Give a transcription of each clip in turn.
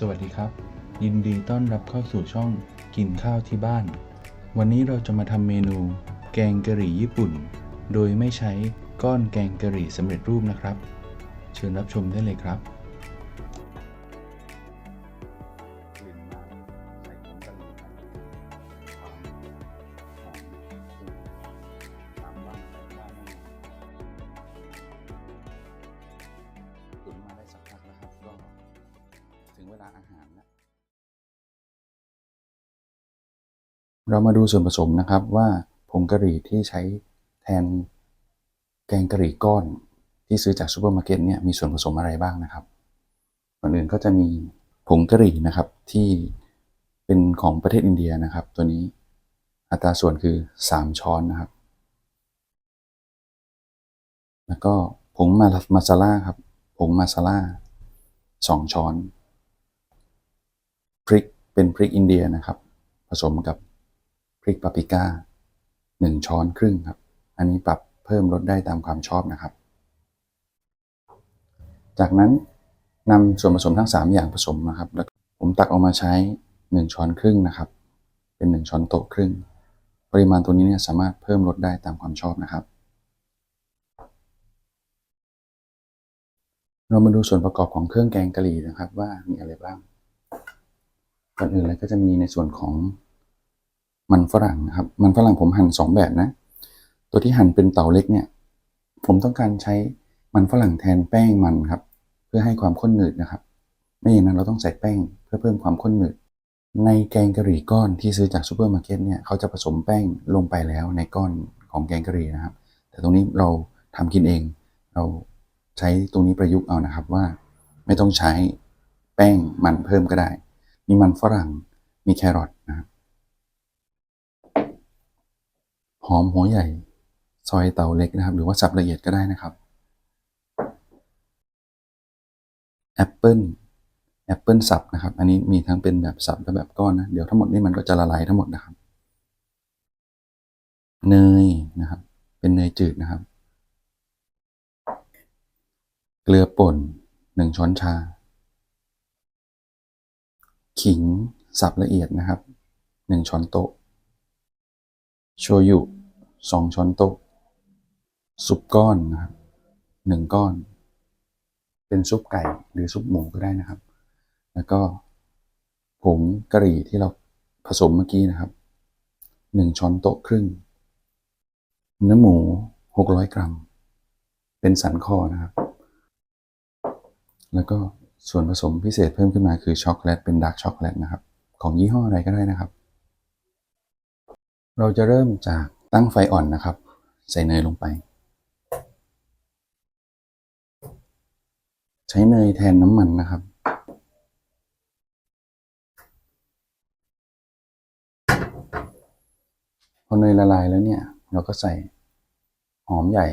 สวัสดีครับ ยินดีต้อนรับเข้าสู่ช่องกินข้าวที่บ้าน วันนี้เราจะมาทำเมนู แกงกะหรี่ญี่ปุ่น โดยไม่ใช้ก้อนแกงกะหรี่สำเร็จรูปนะครับ เชิญรับชมได้เลยครับ ถึงเวลาอาหารแล้วเรามาดูส่วนผสมนะครับว่าผงกะหรี่ที่ใช้แทนแกงกะหรี่ก้อนที่ซื้อจากซูเปอร์มาร์เก็ตเนี่ยมีส่วนผสมอะไรบ้างนะครับก่อนอื่นก็จะมีผงกะหรี่นะครับที่เป็นของประเทศอินเดียนะครับ ตัวนี้อัตราส่วนคือ 3 ช้อนนะครับ แล้วก็ผงมามาซาล่าครับผงมาซาล่าสองช้อน พริกเป็นพริกอินเดียนะครับ ผสมกับพริกปาปริก้าหนึ่งช้อนครึ่งครับ อันนี้ปรับเพิ่มลดได้ตามความชอบนะครับ จากนั้นนำส่วนผสมทั้ง 3 อย่างผสมนะครับ แล้วผมตักออกมาใช้ 1 ช้อนครึ่งนะครับ เป็น 1 ช้อนโต๊ะครึ่ง ปริมาณตัวนี้เนี่ยสามารถเพิ่มลดได้ตามความชอบนะครับ เรามาดูส่วนประกอบของเครื่องแกงกะหรี่นะครับ ว่ามีอะไรบ้าง ก่อนอื่นเลยก็จะมีในส่วนของมันฝรั่งนะครับ มันฝรั่งผมหั่นสองแบบนะ ตัวที่หั่นเป็นเต๋าเล็กเนี่ย ผมต้องการใช้มันฝรั่งแทนแป้งมันครับ เพื่อให้ความข้นหนืดนะครับ ไม่อย่างนั้นเราต้องใส่แป้งเพื่อเพิ่มความข้นหนืด ในแกงกะหรี่ก้อนที่ซื้อจากซูเปอร์มาร์เก็ตเนี่ยเขาจะผสมแป้งลงไปแล้วในก้อนของแกงกะหรี่นะครับ แต่ตรงนี้เราทำกินเอง เราใช้ตรงนี้ประยุกต์เอานะครับว่า ไม่ต้องใช้แป้งมันเพิ่มก็ได้ มีมันฝรั่ง มีแครอทนะครับหอมหัวใหญ่ ซอยเตาเล็กนะครับ หรือว่าสับละเอียดก็ได้นะครับแอปเปิลแอปเปิลสับนะครับ อันนี้มีทั้งเป็นแบบสับและแบบก้อนนะ เดี๋ยวทั้งหมดนี้มันก็จะละลายทั้งหมดนะครับ เนยนะครับ เป็นเนยจืดนะครับ เกลือป่นหนึ่งช้อนชา ขิง สับละเอียดนะครับหนึ่งช้อนโต๊ะ โชยุสองช้อนโต๊ะ ซุปก้อนนะครับหนึ่งก้อน เป็นซุปไก่หรือซุปหมูก็ได้นะครับ แล้วก็ผงกะหรี่ที่เราผสมเมื่อกี้นะครับหนึ่งช้อนโต๊ะครึ่ง เนื้อหมูหกร้อยกรัม เป็นสันคอนะครับ แล้วก็ ส่วนผสมพิเศษเพิ่มขึ้นมาคือช็อกโกแลตเป็นดาร์กช็อกโกแลตนะครับ ของยี่ห้ออะไรก็ได้นะครับ เราจะเริ่มจากตั้งไฟอ่อนนะครับ ใส่เนยลงไป ใช้เนยแทนน้ำมันนะครับ พอเนยละลายแล้วเนี่ย เราก็ใส่หอมใหญ่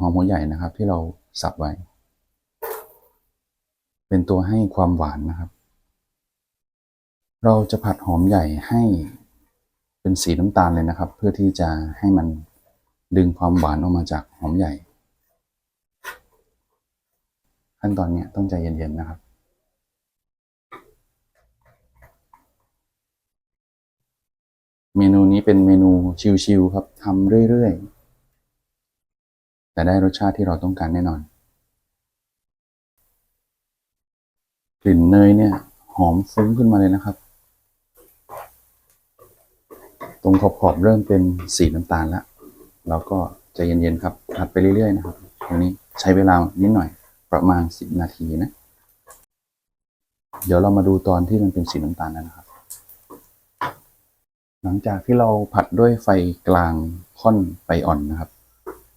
หอมหัวใหญ่นะครับ ที่เราสับไว้ เป็นตัวให้ความหวานนะครับ เราจะผัดหอมใหญ่ให้เป็นสีน้ำตาลเลยนะครับ เพื่อที่จะให้มันดึงความหวานออกมาจากหอมใหญ่ ขั้นตอนนี้ต้องใจเย็นๆนะครับเมนูนี้เป็นเมนูชิลๆครับทำเรื่อยๆ แต่ได้รสชาติที่เราต้องการแน่นอน กลิ่นเนยเนี่ย หอมฟุ้งขึ้นมาเลยนะครับ ตรงขอบๆเริ่มเป็นสีน้ำตาลแล้วเราก็ใจเย็นๆครับผัดไปเรื่อยๆนะครับตรงนี้ใช้เวลานิดหน่อยประมาณ 10 นาทีนะ เดี๋ยวเรามาดูตอนที่มันเป็นสีน้ำตาลนะครับ หลังจากที่เราผัดด้วยไฟกลางค่อนไฟอ่อนนะครับ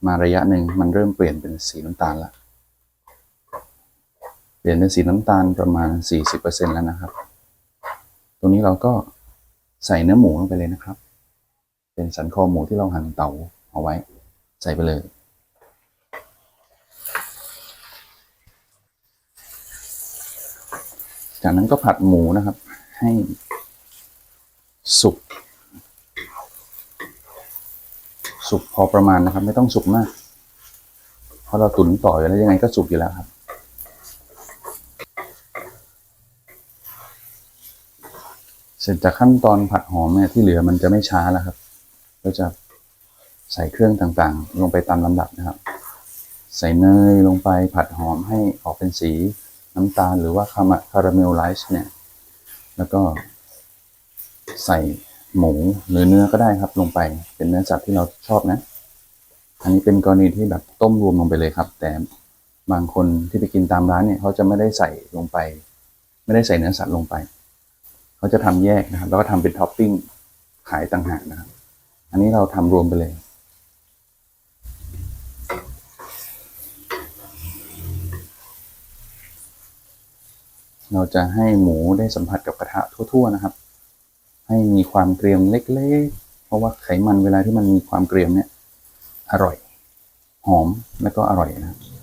มาระยะหนึ่งมันเริ่มเปลี่ยนเป็นสีน้ำตาลแล้ว เปลี่ยนเป็นสีน้ำตาลประมาณ 40%แล้วนะครับ ตรงนี้เราก็ใส่เนื้อหมูลงไปเลยนะครับ เป็นสันคอหมูที่เราหั่นเตาเอาไว้ ใส่ไปเลย จากนั้นก็ผัดหมูนะครับ ให้สุก สุกพอประมาณนะครับ ไม่ต้องสุกมาก เพราะเราตุ๋นต่ออยู่แล้วยังไงก็สุกอยู่แล้วครับ เสร็จจากขั้นตอนผัดหอมเนี่ยที่เหลือมันจะไม่ช้าแล้วครับก็จะใส่เครื่องต่างๆ ลงไปตามลำดับนะครับ ใส่เนยลงไปผัดหอมให้ออกเป็นสีน้ำตาล หรือว่าคาราคาราเมลไลซ์เนี่ย แล้วก็ใส่หมูหรือเนื้อก็ได้ครับลงไปเป็นเนื้อสัตว์ที่เราชอบนะ อันนี้เป็นกรณีที่แบบต้มรวมลงไปเลยครับ แต่บางคนที่ไปกินตามร้านเนี่ยเขาจะไม่ได้ใส่ลงไป ไม่ได้ใส่เนื้อสัตว์ลงไป เขาจะทำแยกนะครับ แล้วก็ทำเป็นท็อปปิ้งขายต่างหากนะครับ อันนี้เราทำรวมไปเลย เราจะให้หมูได้สัมผัสกับกระทะทั่ว ๆ นะครับ ให้มีความเกรียมเล็กๆ เพราะว่าไขมันเวลาที่มันมีความเกรียมเนี่ย อร่อย หอมแล้วก็อร่อยนะครับ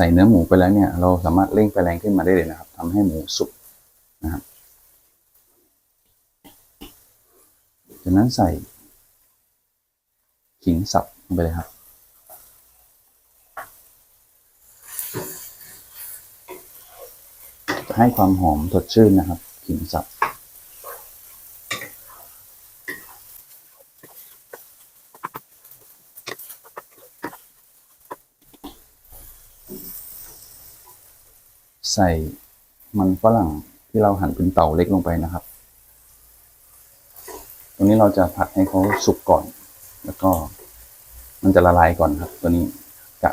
ใส่เนื้อหมูไปแล้วเนี่ย เราสามารถเร่งไฟแรงขึ้นมาได้เลยนะครับทำให้หมูสุกนะครับ จากนั้นใส่ขิงสับลงไปเลยครับจะให้ความหอมสดชื่นนะครับขิงสับ ใส่มันฝรั่งที่เราหั่นเป็นเต่าเล็กลงไปนะครับ ตรงนี้เราจะผัดให้เขาสุกก่อน แล้วก็มันจะละลายก่อนครับ ตัวนี้กะ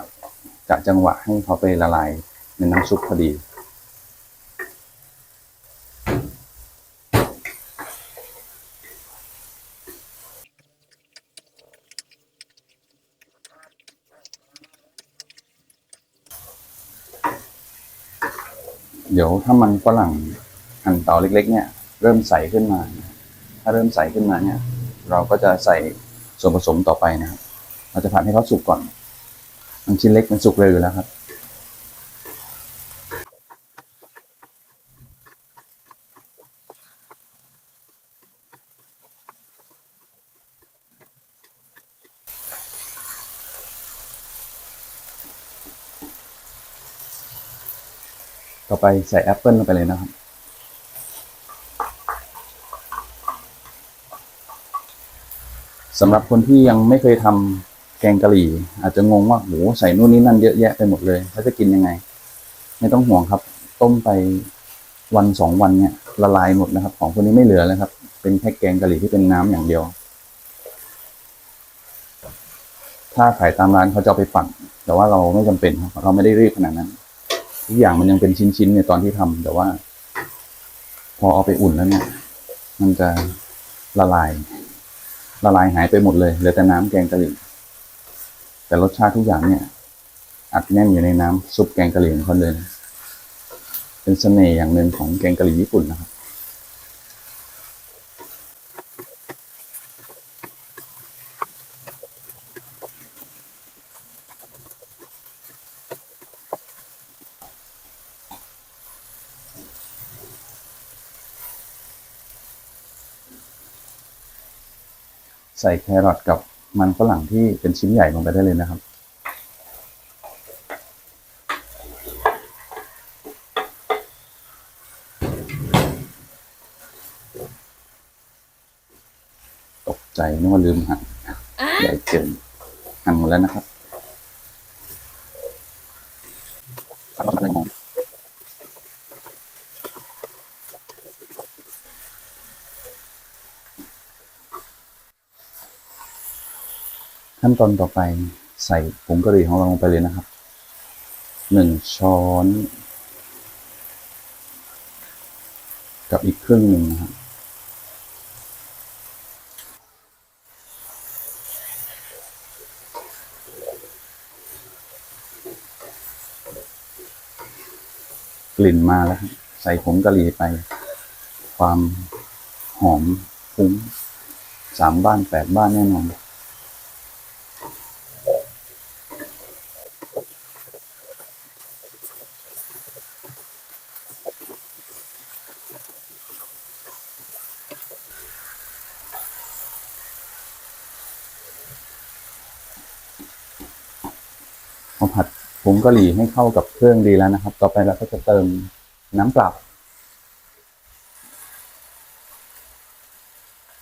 กะจังหวะให้เขาไปละลายในน้ำซุปพอดี เดี๋ยวถ้ามันฝรั่งหั่นเตาเล็ก ๆ เนี่ย เริ่มใสขึ้นมา ถ้าเริ่มใสขึ้นมาเนี่ย เราก็จะใส่ส่วนผสมต่อไปนะครับ เราจะผัดให้เขาสุกก่อน มันชิ้นเล็กมันสุกเร็วอยู่แล้วครับ ต่อไปใส่แอปเปิลลงไปเลยนะครับ สำหรับคนที่ยังไม่เคยทำแกงกะหรี่ อาจจะงงว่าโหใส่นู่นนี่นั่นเยอะแยะไปหมดเลยเขาจะกินยังไง ไม่ต้องห่วงครับ ต้มไปวันสองวันเนี่ยละลายหมดนะครับ ของพวกนี้ไม่เหลือแล้วครับ เป็นแค่แกงกะหรี่ที่เป็นน้ำอย่างเดียว ถ้าขายตามร้านเขาจะไปปั่นแต่ว่าเราไม่จำเป็นครับเราไม่ได้รีบขนาดนั้น ทุกอย่างมันยังเป็นชิ้นๆในตอนที่ทำแต่ว่า พอเอาไปอุ่นแล้วเนี่ย มันจะละลาย ละลายหายไปหมดเลยเหลือแต่น้ำแกงกะหรี่แต่รสชาติทุกอย่างเนี่ย อัดแน่นอยู่ในน้ำซุปแกงกะหรี่ของเขาเลย เป็นเสน่ห์อย่างหนึ่งของแกงกะหรี่ญี่ปุ่นนะครับ ส่แครอทกับมันฝรั่งที่เป็นชิ้นใหญ่ลงไปได้เลยนะครับ ตกใจนึกว่าลืมหั่นใหญ่เกินหั่นหมดแล้วนะครับ ขั้นตอนต่อไปใส่ผงกะหรี่ของเราลงไปเลยนะครับหนึ่งช้อน กับอีกครึ่งหนึ่งนะครับกลิ่นมาแล้ว ใส่ผงกะหรี่ไป ความหอมฟุ้งสามบ้านแปดบ้านแน่นอน พอผัดผ งกะหรี่ให้เข้ากับเครื่องดีแล้วนะครับ ต่อไปเราก็จะเติมน้ำเปล่า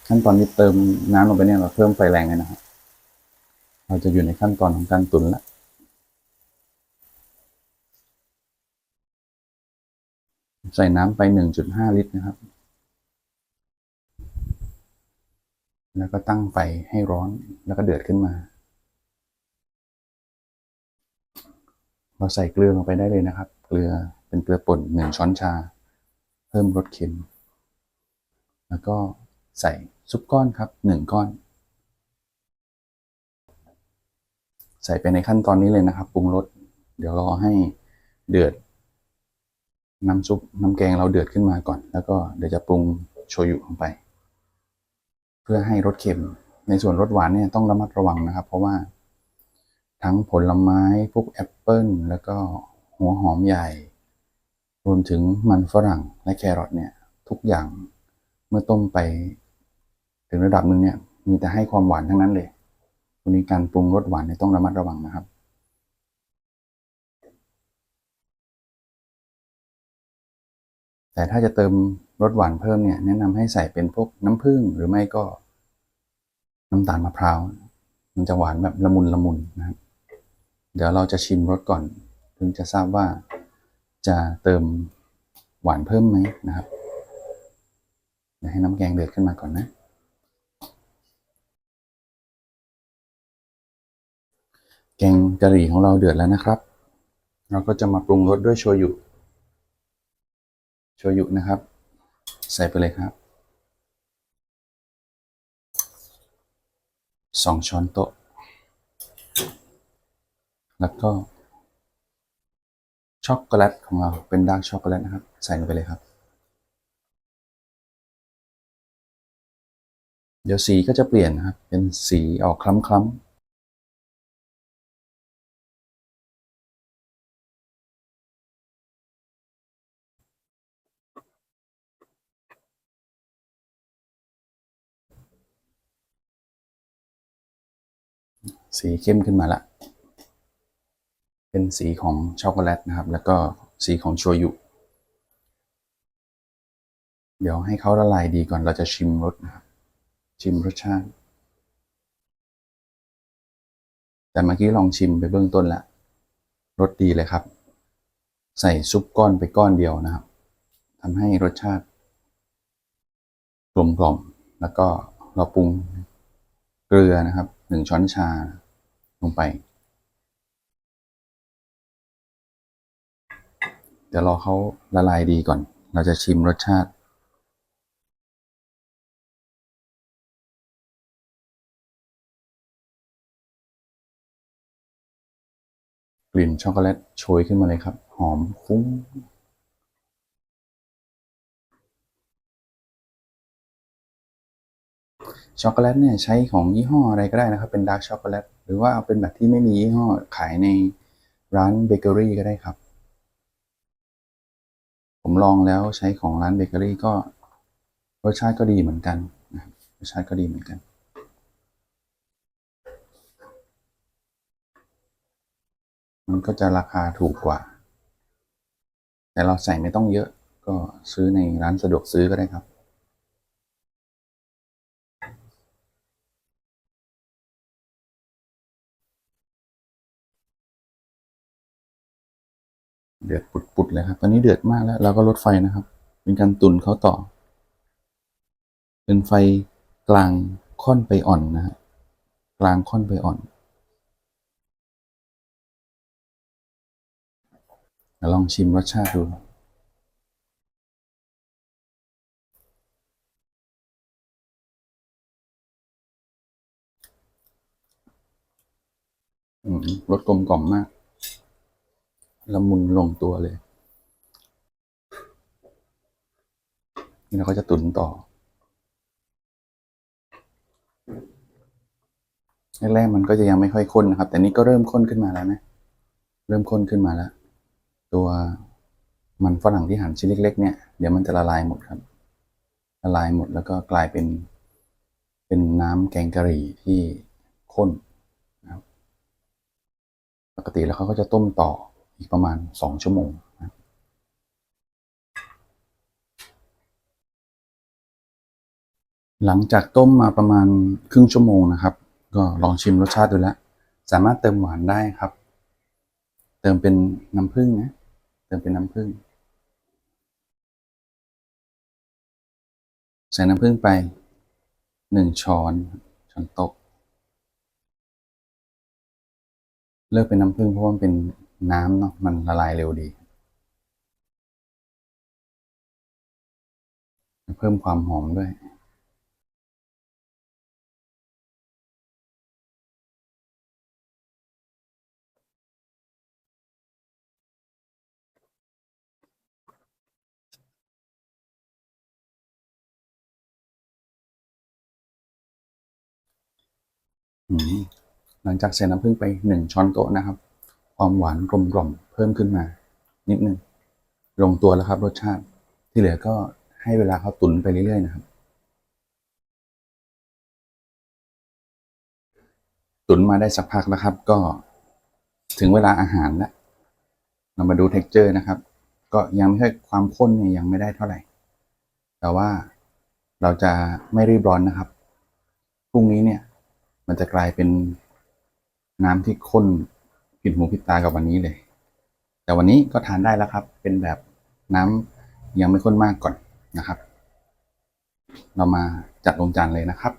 ขั้นตอนนี้เติมน้ำลงไปเนี่ยเราเพิ่มไฟแรงเลยนะครับเราจะอยู่ในขั้นตอนของการตุ๋นแล้วใส่น้ำไป 1.5 ลิตรนะครับ แล้วก็ตั้งไฟให้ร้อนแล้วก็เดือดขึ้นมา เราใส่เกลือลงไปได้เลยนะครับ เกลือเป็นเกลือป่นหนึ่งช้อนชา เพิ่มรสเค็ม แล้วก็ใส่ซุปก้อนครับหนึ่งก้อน ใส่ไปในขั้นตอนนี้เลยนะครับปรุงรสเดี๋ยวรอให้เดือด น้ำซุปน้ำแกงเราเดือดขึ้นมาก่อน แล้วก็เดี๋ยวจะปรุงโชยุลงไป เพื่อให้รสเค็มในส่วนรสหวานเนี่ยต้องระมัดระวังนะครับ เพราะว่า ทั้งผลไม้ พวกแอปเปิลแล้วก็หัวหอมใหญ่ รวมถึงมันฝรั่งและแครอทเนี่ย ทุกอย่างเมื่อต้มไป ถึงระดับหนึ่งเนี่ย มีแต่ให้ความหวานทั้งนั้นเลยวันนี้การปรุงรสหวานเนี่ยต้องระมัดระวังนะครับแต่ถ้าจะเติมรสหวานเพิ่มเนี่ยแนะนำให้ใส่เป็นพวกน้ำผึ้งหรือไม่ก็น้ำตาลมะพร้าว มันจะหวานแบบละมุนละมุนนะครับ เดี๋ยวเราจะชิมรสก่อน ถึงจะทราบว่าจะเติมหวานเพิ่มไหมนะครับเดี๋ยวให้น้ำแกงเดือดขึ้นมาก่อนนะ แกงกะหรี่ของเราเดือดแล้วนะครับ เราก็จะมาปรุงรสด้วยโชยุ โชยุนะครับ ใส่ไปเลยครับสองช้อนโต๊ะ แล้วก็ ช็อกโกแลตของเราเป็นดาร์กช็อกโกแลตนะครับ ใส่ลงไปเลยครับ เดี๋ยวสีก็จะเปลี่ยนนะครับ เป็นสีออกคล้ำๆสีเข้มขึ้นมาละ เป็นสีของช็อกโกแลตนะครับ แล้วก็สีของโชยุ เดี๋ยวให้เขาละลายดีก่อนเราจะชิมรสนะครับ ชิมรสชาติ แต่เมื่อกี้ลองชิมไปเบื้องต้นแล้วรสดีเลยครับ ใส่ซุปก้อนไปก้อนเดียวนะครับทำให้รสชาติกลมกล่อมแล้วก็เราปรุงเกลือนะครับหนึ่งช้อนชาลงไป ดี๋ยวรอเขาละลายดีก่อน เราจะชิมรสชาติ กลิ่นช็อกโกแลตโชยขึ้นมาเลยครับ หอมฟุ้งช็อกโกแลตเนี่ยใช้ของยี่ห้ออะไรก็ได้นะครับ เป็นดาร์กช็อกโกแลตหรือว่าเอาเป็นแบบที่ไม่มียี่ห้อขายในร้านเบเกอรี่ก็ได้ครับ ผมลองแล้วใช้ของร้านเบเกอรี่ก็รสชาติก็ดีเหมือนกันนะรสชาติก็ดีเหมือนกัน มันก็จะราคาถูกกว่า แต่เราใส่ไม่ต้องเยอะก็ซื้อในร้านสะดวกซื้อก็ได้ครับ เดือดปุดๆเลยครับ ตอนนี้เดือดมากแล้ว เราก็ลดไฟนะครับ เป็นการตุนเขาต่อ เป็นไฟกลางค่อนไปอ่อนนะฮะ กลางค่อนไปอ่อนลองชิมรสชาติดู รสกลมกล่อมมาก ละมุนลงตัวเลย นี่เราก็จะตุ๋นต่อ แรกๆมันก็จะยังไม่ค่อยข้นนะครับ แต่นี้ก็เริ่มข้นขึ้นมาแล้วนะ เริ่มข้นขึ้นมาแล้ว ตัวมันฝรั่งที่หั่นชิ้นเล็ก ๆ เนี่ย เดี๋ยวมันจะละลายหมดครับ ละลายหมดแล้วก็กลายเป็น เป็นน้ำแกงกะหรี่ที่ข้นนะครับกติแล้วเขาก็จะต้มต่อ อีกประมาณสองชั่วโมงนะหลังจากต้มมาประมาณครึ่งชั่วโมงนะครับ ก็ลองชิมรสชาติดูแล้ว สามารถเติมหวานได้ครับ เติมเป็นน้ำผึ้งนะ เติมเป็นน้ำผึ้งใส่น้ำผึ้งไปหนึ่งช้อนช้อนโต๊ะเลือกเป็นน้ำผึ้งเพราะว่ามันเป็น น้ำเนาะมันละลายเร็วดี เพิ่มความหอมด้วยหลังจากใส่น้ำผึ้งไปหนึ่งช้อนโต๊ะนะครับ ความหวานกลมกล่อมเพิ่มขึ้นมา นิดนึง ลงตัวแล้วครับรสชาติ ที่เหลือก็ให้เวลาเขาตุ๋นไปเรื่อยๆนะครับ ตุ๋นมาได้สักพักนะครับ ก็ถึงเวลาอาหารแล้ว เรามาดู t e x t อร์นะครับ ก็ยังไม่ค่อยความข้นเนี่ยยังไม่ได้เท่าไหร่ แต่ว่าเราจะไม่รีบร้อนนะครับ พรุ่งนี้เนี่ย มันจะกลายเป็นน้ำที่ข้น ผิดหูผิดตากับวันนี้เลย แต่วันนี้ก็ทานได้แล้วครับ เป็นแบบน้ำยังไม่ข้นมากก่อนนะครับ เรามาจัดลงจานเลยนะครับ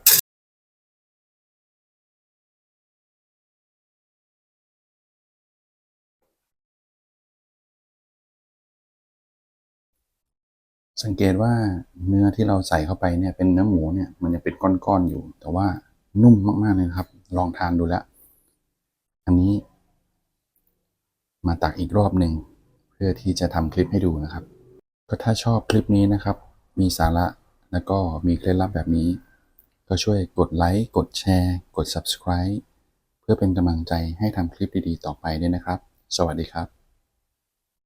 สังเกตว่าเนื้อที่เราใส่เข้าไปเนี่ยเป็นเนื้อหมูเนี่ยมันจะเป็นก้อนๆอยู่ แต่ว่านุ่มมากๆเลยครับ ลองทานดูแล้ว อันนี้ มาตักอีกรอบหนึ่งเพื่อที่จะทำคลิปให้ดูนะครับ ก็ถ้าชอบคลิปนี้นะครับ มีสาระแล้วก็มีเคล็ดลับแบบนี้ ก็ช่วยกดไลค์กดแชร์ กด subscribe เพื่อเป็นกำลังใจให้ทำคลิปดีๆ ต่อไปด้วยนะครับ สวัสดีครับ